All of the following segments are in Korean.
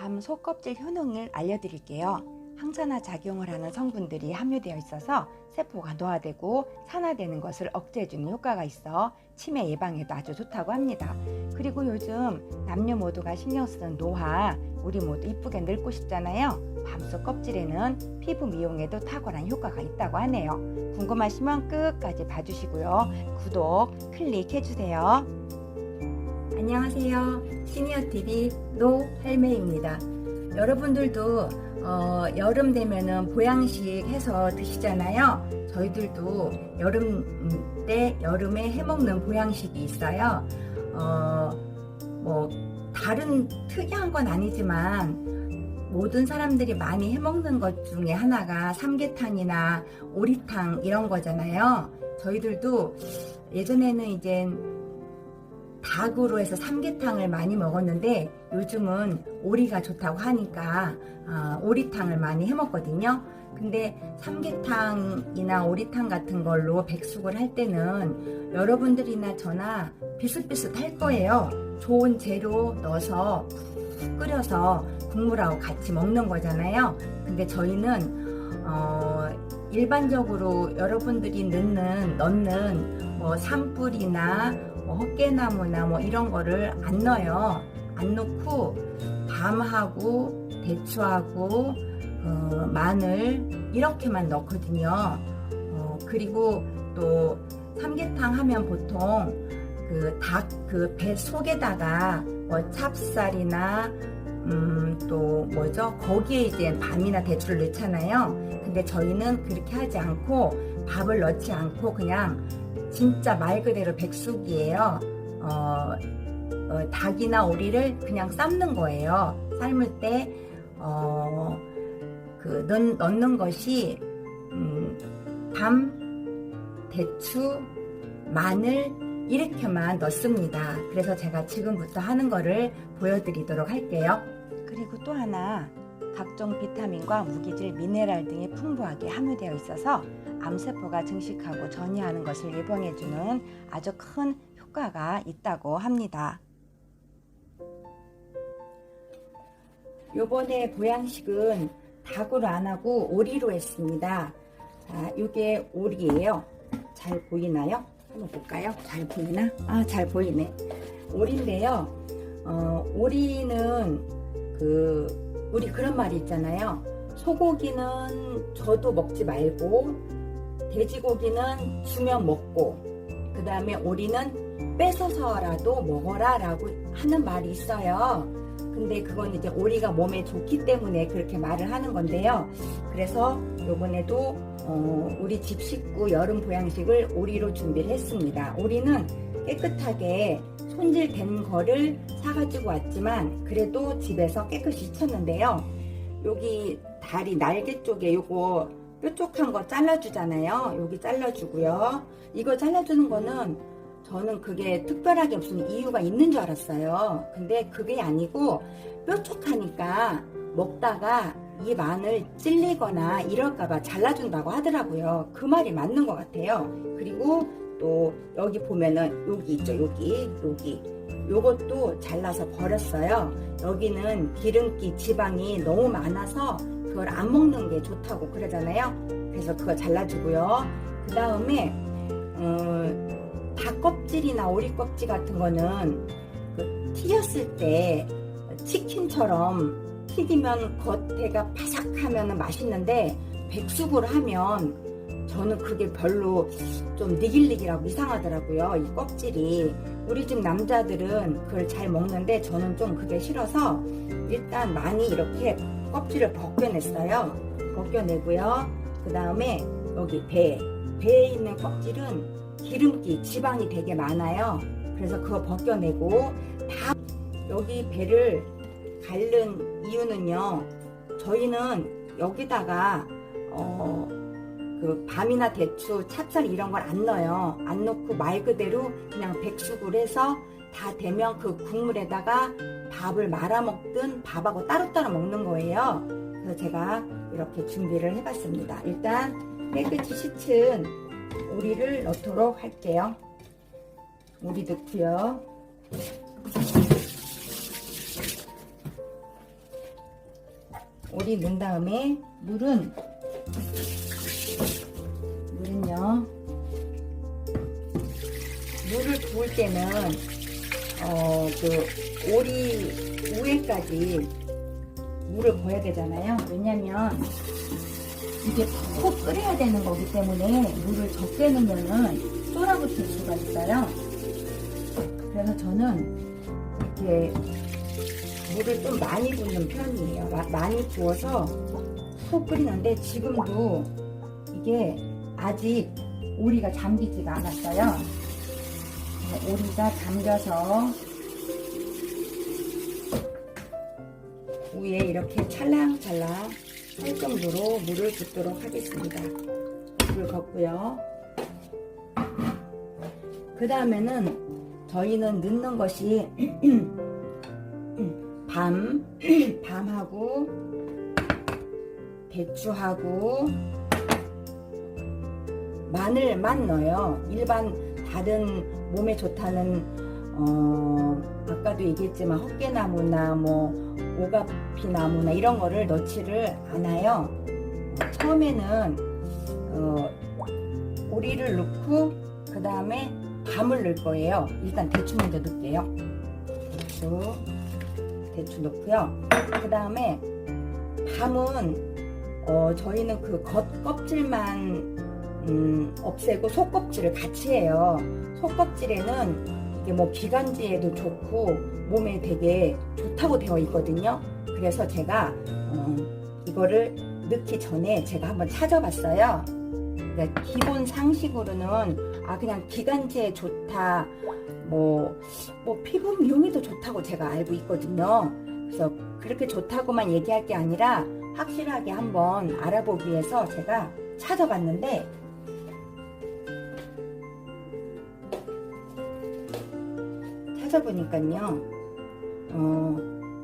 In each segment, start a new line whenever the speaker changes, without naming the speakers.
밤 속껍질 효능을 알려드릴게요. 항산화 작용을 하는 성분들이 함유되어 있어서 세포가 노화되고 산화되는 것을 억제해주는 효과가 있어 치매 예방에도 아주 좋다고 합니다. 그리고 요즘 남녀 모두가 신경 쓰는 노화, 우리 모두 이쁘게 늙고 싶잖아요. 밤속 껍질에는 피부 미용에도 탁월한 효과가 있다고 하네요. 궁금하시면 끝까지 봐주시고요. 구독, 클릭해주세요. 안녕하세요. 시니어TV 노할매입니다. 여러분들도 어, 여름 되면은 보양식 해서 드시잖아요. 저희들도 여름 음, 때 여름에 해먹는 보양식이 있어요. 어, 뭐 다른 특이한 건 아니지만 모든 사람들이 많이 해먹는 것 중에 하나가 삼계탕이나 오리탕 이런 거잖아요. 저희들도 예전에는 이제 닭으로 해서 삼계탕을 많이 먹었는데 요즘은 오리가 좋다고 하니까 아, 오리탕을 많이 해 먹거든요. 근데 삼계탕이나 오리탕 같은 걸로 백숙을 할 때는 여러분들이나 저나 비슷비슷할 거예요. 좋은 재료 넣어서 푹 끓여서 국물하고 같이 먹는 거잖아요. 근데 저희는 어, 일반적으로 여러분들이 넣는 넣는 뭐 산불이나 뭐 헛개나무나 뭐 이런 거를 안 넣어요. 안 넣고 밤하고 대추하고 어, 마늘 이렇게만 넣거든요. 어, 그리고 또 삼계탕 하면 보통 그 닭 그 배 속에다가 뭐 찹쌀이나 음, 또 뭐죠? 거기에 이제 밤이나 대추를 넣잖아요. 근데 저희는 그렇게 하지 않고 밥을 넣지 않고 그냥 진짜 말 그대로 백숙이에요. 어, 어, 닭이나 오리를 그냥 삶는 거예요. 삶을 때, 어, 그, 넣, 넣는 것이, 음, 밤, 대추, 마늘, 이렇게만 넣습니다. 그래서 제가 지금부터 하는 거를 보여드리도록 할게요. 그리고 또 하나, 각종 비타민과 무기질, 미네랄 등이 풍부하게 함유되어 있어서 암세포가 증식하고 전이하는 것을 예방해주는 아주 큰 효과가 있다고 합니다. 요번에 보양식은 닭으로 안 하고 오리로 했습니다. 자, 이게 오리예요. 잘 보이나요? 한번 볼까요? 잘 보이나? 아, 잘 보이네. 오리인데요. 어, 오리는 그 우리 그런 말이 있잖아요. 소고기는 저도 먹지 말고 돼지고기는 주면 먹고 그 다음에 오리는 뺏어서라도 먹어라 라고 하는 말이 있어요. 근데 그건 이제 오리가 몸에 좋기 때문에 그렇게 말을 하는 건데요. 그래서 요번에도 어, 우리 집 식구 여름 보양식을 오리로 준비를 했습니다. 오리는 깨끗하게 손질된 거를 사가지고 왔지만 그래도 집에서 깨끗이 쳤는데요. 여기 다리 날개 쪽에 요거 뾰족한 거 잘라주잖아요. 여기 잘라주고요. 이거 잘라주는 거는 저는 그게 특별하게 무슨 이유가 있는 줄 알았어요. 근데 그게 아니고 뾰족하니까 먹다가 이 마늘 찔리거나 이럴까봐 잘라준다고 하더라고요. 그 말이 맞는 것 같아요. 그리고 또 여기 보면은 여기 있죠. 여기 여기 요것도 잘라서 버렸어요. 여기는 기름기 지방이 너무 많아서 그걸 안 먹는 게 좋다고 그러잖아요. 그래서 그거 잘라주고요. 그 다음에 어, 닭 껍질이나 오리 껍질 같은 거는 그 튀겼을 때 치킨처럼 튀기면 겉에가 바삭하면 맛있는데 백숙을 하면 저는 그게 별로 좀 니길니길하고 이상하더라고요. 이 껍질이. 우리 집 남자들은 그걸 잘 먹는데 저는 좀 그게 싫어서 일단 많이 이렇게 껍질을 벗겨냈어요. 벗겨내고요. 그 다음에 여기 배. 배에 있는 껍질은 기름기, 지방이 되게 많아요. 그래서 그거 벗겨내고 다 여기 배를 갈른 이유는요. 저희는 여기다가 어, 그 밤이나 대추, 찹쌀 이런 걸 안 넣어요. 안 넣고 말 그대로 그냥 백숙을 해서 다 되면 그 국물에다가 밥을 말아 먹든 밥하고 따로따로 먹는 거예요. 그래서 제가 이렇게 준비를 해봤습니다. 일단 깨끗이 씻은 오리를 넣도록 할게요. 오리 넣고요. 오리 넣은 다음에 물은 물은요 물을 부을 때는 어 그 오리 위에까지 물을 부어야 되잖아요 왜냐면 이게 푹 끓여야 되는 거기 때문에 물을 적게 넣으면은 쫄아붙을 수가 있어요 그래서 저는 이렇게 물을 좀 많이 붓는 편이에요. 마- 많이 부어서 푹 끓이는데 지금도 이게 아직 오리가 잠기지가 않았어요. 네, 오리가 잠겨서 위에 이렇게 찰랑찰랑 할 정도로 물을 붓도록 하겠습니다. 물을 걷고요. 그 다음에는 저희는 넣는 것이 밤, 밤하고 배추하고 마늘만 넣어요. 일반 다른 몸에 좋다는 어 아까도 얘기했지만 헛개나무나 뭐 오가피 나무나 이런 거를 넣지를 않아요. 어, 처음에는 어, 오리를 넣고 그 다음에 밤을 넣을 거예요. 일단 대추 먼저 넣을게요. 대추. 대추 넣고요. 그 다음에 밤은 어, 저희는 그 겉 껍질만 음, 없애고 속껍질을 같이 해요. 속껍질에는 이게 뭐 기관지에도 좋고 몸에 되게 좋다고 되어 있거든요. 그래서 제가 어, 이거를 넣기 전에 제가 한번 찾아봤어요. 그러니까 기본 상식으로는 아 그냥 기관지에 좋다 뭐, 뭐 피부 미용에도 좋다고 제가 알고 있거든요. 그래서 그렇게 좋다고만 얘기할 게 아니라 확실하게 한번 알아보기 위해서 제가 찾아봤는데 찾아보니까요. 어,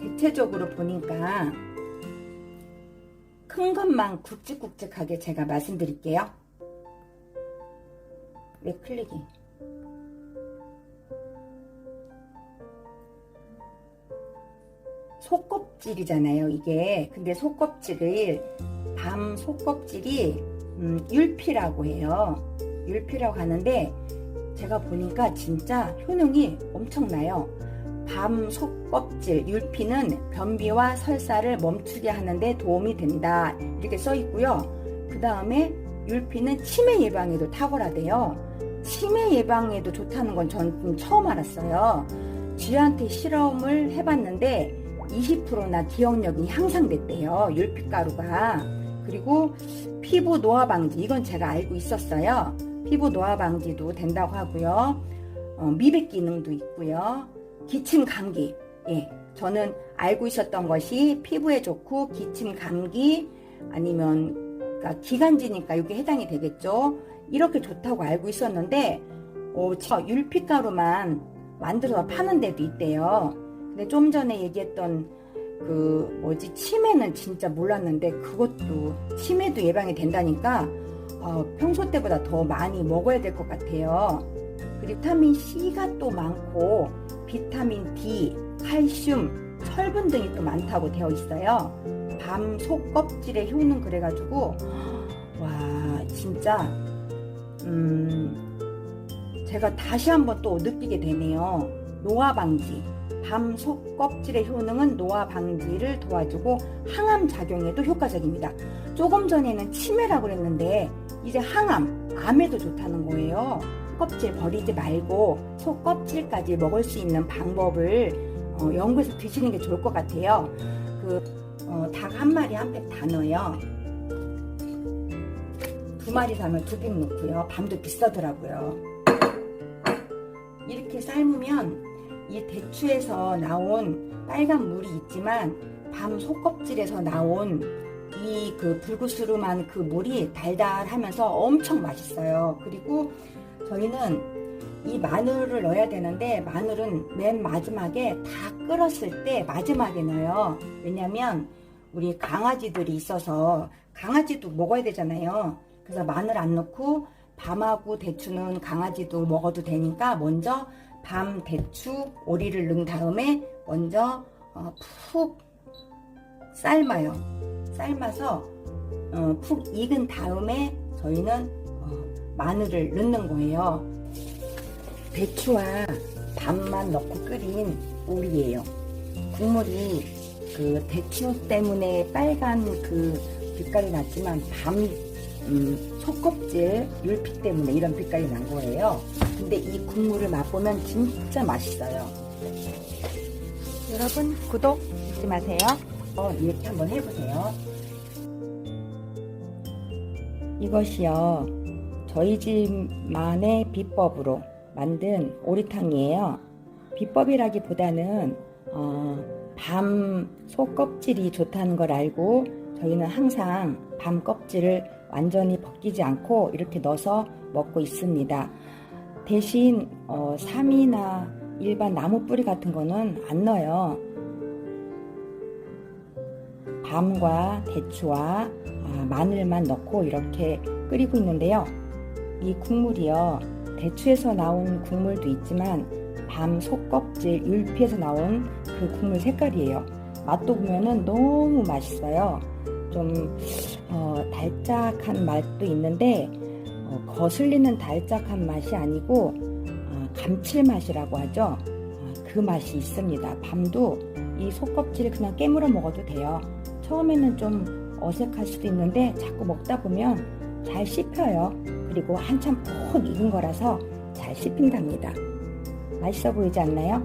대체적으로 보니까 큰 것만 굵직굵직하게 제가 말씀드릴게요. 왜 클릭이? 속껍질이잖아요, 이게. 근데 속껍질을, 밤 속껍질이, 음, 율피라고 해요. 율피라고 하는데, 제가 보니까 진짜 효능이 엄청나요. 밤 속껍질, 율피는 변비와 설사를 멈추게 하는데 도움이 된다. 이렇게 써 있고요. 그 다음에 율피는 치매 예방에도 탁월하대요. 치매 예방에도 좋다는 건 전 처음 알았어요. 쥐한테 실험을 해봤는데 20%나 기억력이 향상됐대요. 율피가루가. 그리고 피부 노화 방지 이건 제가 알고 있었어요. 피부 노화 방지도 된다고 하고요. 어, 미백 기능도 있고요. 기침 감기. 예. 저는 알고 있었던 것이 피부에 좋고 기침 감기 아니면 그러니까 기관지니까 이게 해당이 되겠죠. 이렇게 좋다고 알고 있었는데 어, 저 율피가루만 만들어서 파는 데도 있대요. 근데 좀 전에 얘기했던 그 뭐지 치매는 진짜 몰랐는데 그것도 치매도 예방이 된다니까 어, 평소 때보다 더 많이 먹어야 될 것 같아요. 그리고 비타민 C가 또 많고 비타민 D, 칼슘, 철분 등이 또 많다고 되어 있어요. 밤 속껍질의 효능 그래가지고 와 진짜 음 제가 다시 한번 또 느끼게 되네요. 노화 방지. 밤 속껍질의 효능은 노화 방지를 도와주고 항암 작용에도 효과적입니다. 조금 전에는 치매라고 그랬는데 이제 항암, 암에도 좋다는 거예요. 껍질 버리지 말고 속껍질까지 먹을 수 있는 방법을 어, 연구해서 드시는 게 좋을 것 같아요. 그, 어, 닭 한 마리 한 팩 다 넣어요. 두 마리 사면 두 팩 넣고요. 밤도 비싸더라고요. 이렇게 삶으면 이 대추에서 나온 빨간 물이 있지만 밤 속껍질에서 나온 이 그 불구스름한 그 물이 달달하면서 엄청 맛있어요. 그리고 저희는 이 마늘을 넣어야 되는데 마늘은 맨 마지막에 다 끓었을 때 마지막에 넣어요. 왜냐면 우리 강아지들이 있어서 강아지도 먹어야 되잖아요. 그래서 마늘 안 넣고 밤하고 대추는 강아지도 먹어도 되니까 먼저 밤 대추 오리를 넣은 다음에 먼저 어, 푹 삶아요. 삶아서 어, 푹 익은 다음에 저희는 어, 마늘을 넣는 거예요. 배추와 밥만 넣고 끓인 오리예요. 국물이 그 대추 때문에 빨간 그 빛깔이 났지만 밤 음, 속껍질 율피 때문에 이런 빛깔이 난 거예요. 근데 이 국물을 맛보면 진짜 맛있어요. 여러분 구독 잊지 마세요. 어, 이렇게 한번 해보세요. 이것이요 저희 집만의 비법으로 만든 오리탕이에요. 비법이라기보다는 어, 밤 속껍질이 좋다는 걸 알고 저희는 항상 밤 껍질을 완전히 벗기지 않고 이렇게 넣어서 먹고 있습니다. 대신 어, 삼이나 일반 나무 뿌리 같은 거는 안 넣어요. 밤과 대추와 아, 마늘만 넣고 이렇게 끓이고 있는데요. 이 국물이요. 대추에서 나온 국물도 있지만 밤 속껍질 율피에서 나온 그 국물 색깔이에요. 맛도 보면은 너무 맛있어요. 좀 어, 달짝한 맛도 있는데 어, 거슬리는 달짝한 맛이 아니고 어, 감칠맛이라고 하죠. 어, 그 맛이 있습니다. 밤도 이 속껍질을 그냥 깨물어 먹어도 돼요. 처음에는 좀 어색할 수도 있는데 자꾸 먹다 보면 잘 씹혀요. 그리고 한참 푹 익은 거라서 잘 씹힌답니다. 맛있어 보이지 않나요?